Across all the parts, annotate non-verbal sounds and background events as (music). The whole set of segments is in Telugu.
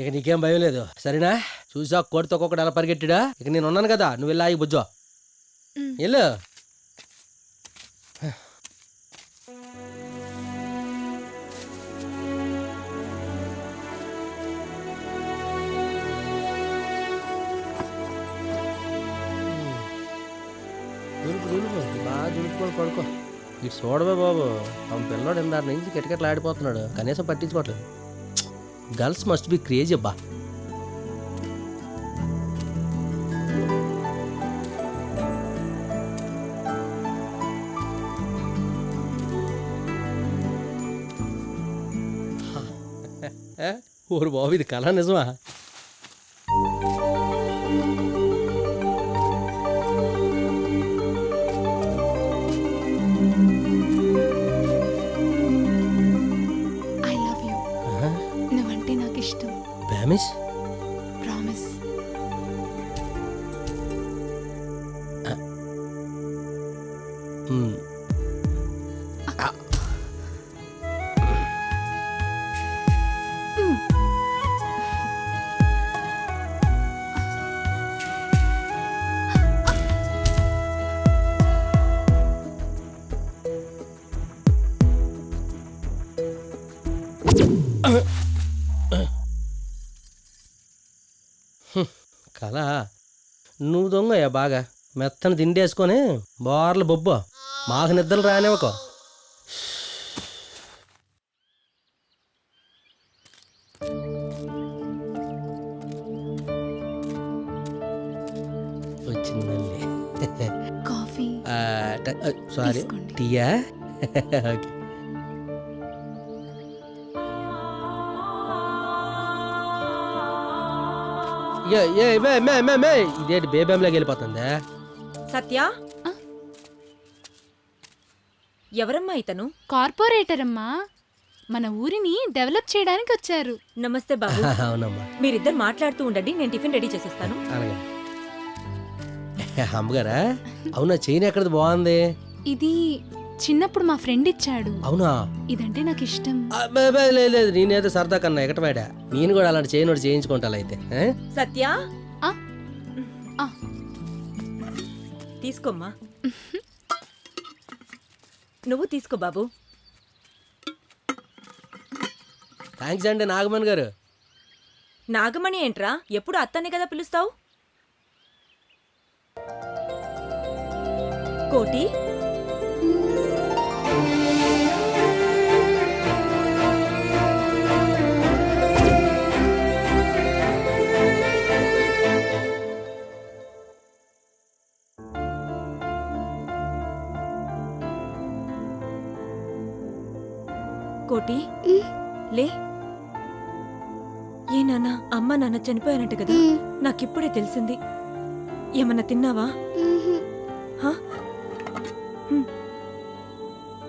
ఇక నీకేం భయం లేదు. సరేనా? చూసా కోడితో ఒక్కొక్కటి అలా పరిగెట్టిడా? ఇక నేను ఉన్నాను కదా నువ్వు వెళ్ళి ఆగి బుజ్జో. వెళ్ళు. బాగా పడుకో. ఇటు చూడవే బాబు. ఆ పిల్లోడు ఇందారి నుంచి కిటకిటలు ఆడిపోతున్నాడు. కనీసం పట్టించుకోవట్లేదు. గర్ల్స్ మస్ట్ బి క్రేజ్ అబ్బా. ఓరు బాబు ఇది కళ నిజమా? బ్యామిస్ ప్రామిస్ మ్. కళ నువ్వు దొంగయ్యా బాగా. మెత్తని తిండేసుకొని బోర్ల బొబ్బు. మాకు నిద్రలు రానివ్వకో. వచ్చిందండి. Coffee sorry. టీయా? (laughs) ఓకే. ఏ ఏ మే మే మే మే. ఇదేంటి బేబేంలోకి వెళ్ళిపోతుందా? సత్య? ఎవరమ్మా ఇతను? కార్పొరేటర్ అమ్మా మన ఊరిని డెవలప్ చేయడానికి వచ్చారు. నమస్తే బాబు. (laughs) అవునమ్మా. మీరిద్దరు మాట్లాడుతూ ఉండండి నేను టిఫిన్ రెడీ చేసేస్తాను. అలాగే. అమ్మగారా అవునా చైన్ ఎక్కడది? బాగుంది. ఇది చిన్నప్పుడు మా ఫ్రెండ్ ఇచ్చాడు. అవునా? ఇదంటే నాకు ఇష్టం. లేదు లేదు నేనేదో సరదా కన్నా ఎకటవాడా నేను కూడా అలాంటి ఒకటి చేయించుకుంటా అయితే ఏ? సత్య. తీసుకోమ్మా. నువ్వు తీసుకో బాబు. థ్యాంక్స్ అండి నాగమణి గారు. నాగమణి ఏంట్రా? ఎప్పుడు అత్తనే కదా పిలుస్తావు? కోటి? కోటి. లే. ఏ నాన్న అమ్మ నాన్న చనిపోయారంట కదా. నాకిప్పుడే తెలిసింది. ఏమన్నా తిన్నావా.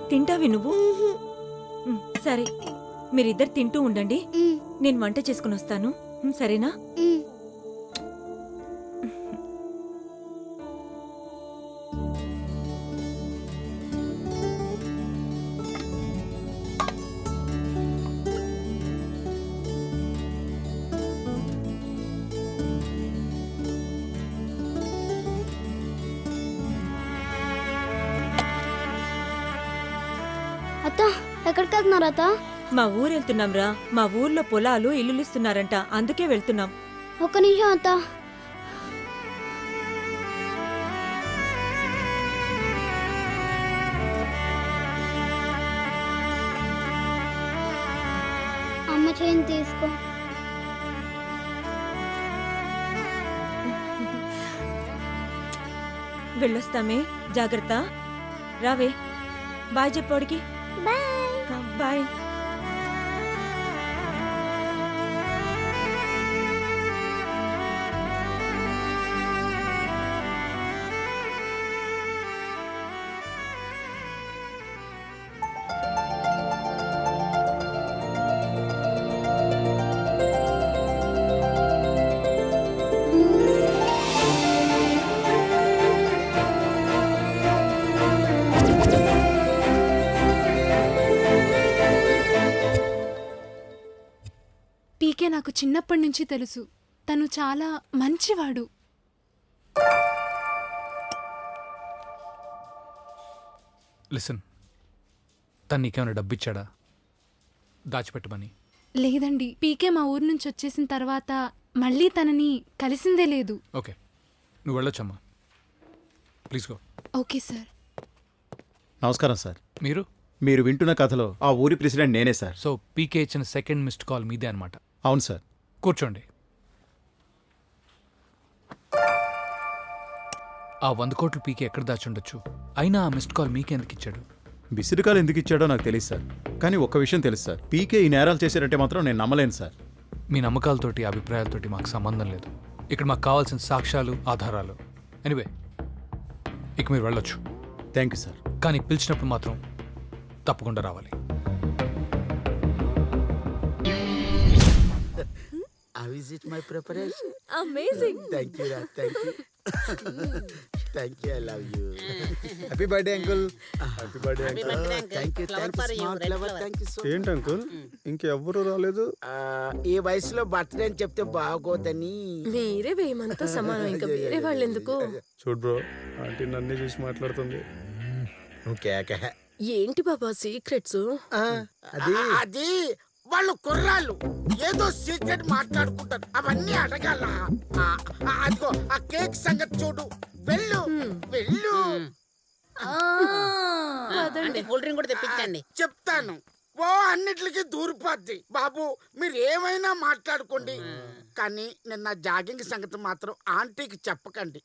తింటావి నువ్వు? సరే. మీరిద్దరు తింటూ ఉండండి. నేను వంట చేసుకుని వస్తాను సరేనా? ఎక్కడికి వెళ్తున్నారు అత్త మా ఊరు వెళ్తున్నాం రా మా ఊర్లో పొలాలు ఇల్లులు ఇస్తున్నారంట అందుకే వెళ్తున్నాం. ఒక్క నిమిషం అత్త. అమ్మ చేయని తీసుకో. వెళ్ళొస్తామే. జాగ్రత్త. రావే. బాయ్ చెప్పోడికి. బాయ్. బాయ్ చిన్నప్పటి నుంచి తెలుసు. తను చాలా మంచివాడు. లిసన్ తను నీకేమైనా డబ్బు ఇచ్చాడా దాచిపెట్టమని. లేదండి. పీకే మా ఊరు నుంచి వచ్చేసిన తర్వాత మళ్ళీ తనని కలిసిందే లేదు. ఓకే. నువ్వు వెళ్ళొచ్చమ్మా. Please go okay sir. నమస్కారం సార్. మీరు? మీరు వింటున్న కథలో ఆ ఊరి ప్రెసిడెంట్ నేనే సార్. సో పీకే ఇచ్చిన సెకండ్ మిస్డ్ కాల్ మీదే అనమాట అవును సార్. కూర్చోండి. ఆ వంద కోట్లు పీకే ఎక్కడ దాచుండొచ్చు అయినా ఆ మిస్డ్ కాల్ మీకే ఎందుకు ఇచ్చాడు? విసిరికాలు ఎందుకు ఇచ్చాడో నాకు తెలియదు సార్. కానీ ఒక్క విషయం తెలుసు సార్. పీకే ఈ నేరాలు చేశారంటే మాత్రం నేను నమ్మలేను సార్. మీ నమ్మకాలతోటి అభిప్రాయాలతోటి మాకు సంబంధం లేదు. ఇక్కడ మాకు కావాల్సిన సాక్ష్యాలు ఆధారాలు. ఎనివే ఇక మీరు వెళ్ళొచ్చు. థ్యాంక్ యూ సార్ కానీ పిలిచినప్పుడు మాత్రం తప్పకుండా రావాలి. Is it my preparation? Amazing Thank you, Ra. Thank you. Thank you. I love you. Happy birthday, uncle. Happy birthday, uncle. Thank you. Thank you, small flower. Thank you so ఏంటి అంకుల్ ఇంకెవ్వరూ రాలేదు Uh, ఈ వయసులో బర్త్డే అని చెప్తే బాగోదని మీరే వేయమంతా సమానం ఇంకా వేరే వాళ్ళు ఎందుకు చూడు బ్రో ఆంటీ నన్నే చూసి మాట్లాడుతుంది కేక ఏంటి బాబా సీక్రెట్స్ అది అది వాళ్ళు కుర్రాళ్ళు. ఏదో సీక్రెట్ మాట్లాడుకుంటారు. అవన్నీ అడగాల? ఆ, ఆ, అదిగో ఆ కేక్ సంగతి చూడు. వెళ్ళు వెళ్ళు. కూల్ డ్రింక్ కూడా తెప్పించండి. చెప్తాను. ఓ అన్నిటికి దూరిపోద్ది. బాబు మీరు ఏమైనా మాట్లాడుకోండి కానీ నిన్న జాగింగ్ సంగతి మాత్రం ఆంటీకి చెప్పకండి.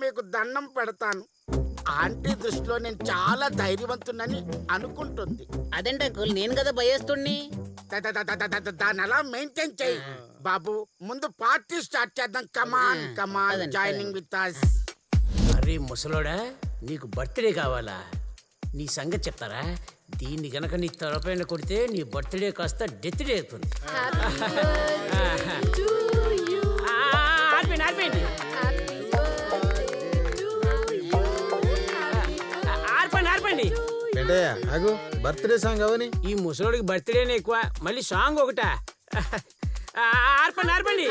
మీకు దండం పెడతాను. ఆంటీ దృష్టిలో నేను చాలా ధైర్యవంతునని అనుకుంటుంది. అదేంటి అంకుల్ నేను కదా భయేస్తుణ్ణి? ద- ద- ద- ద- ద- ద- దాన్ని అలా మెయింటైన్ చేయి. బాబు ముందు పార్టీ స్టార్ట్ చేద్దాం. Come on come on joining with us అరే ముసలోడా నీకు బర్త్డే కావాలా? నీ సంగతి చెప్తారా? దీన్ని గనక నీ తలపైన కొడితే నీ బర్త్డే కాస్త డెత్ డే అవుతుంది. ఆ, ఆర్పేయండి, ఏంటయ్యా ఆగు బర్త్డే సాంగ్ అవని? ఈ ముసలోడికి బర్త్డేనే ఎక్కువ మళ్ళీ సాంగ్ ఒకటా? ఆ, ఆర్పండి ఆర్పండి.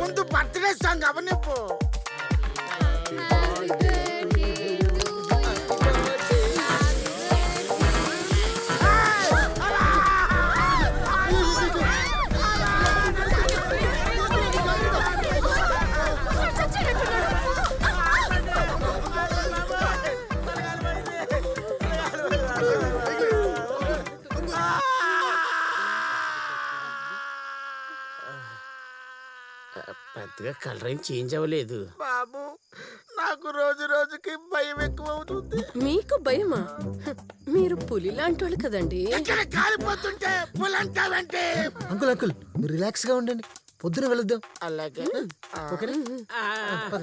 ముందు బర్త్డే సాంగ్ అవనిప్పు పెద్దగా కలర్ ఏం చేంజ్ అవ్వలేదు. బాబు నాకు రోజు రోజుకి భయం ఎక్కువ అవుతుంది మీకు భయమా? మీరు పులి లాంటి వాళ్ళు కదండి. ఇక్కడ కాలిపోతుంటే పులంటావంటే అంకుల్ అంకుల్ మీరు రిలాక్స్గా ఉండండి. పొద్దున వెళుద్దాం. అలాగే. ఆ,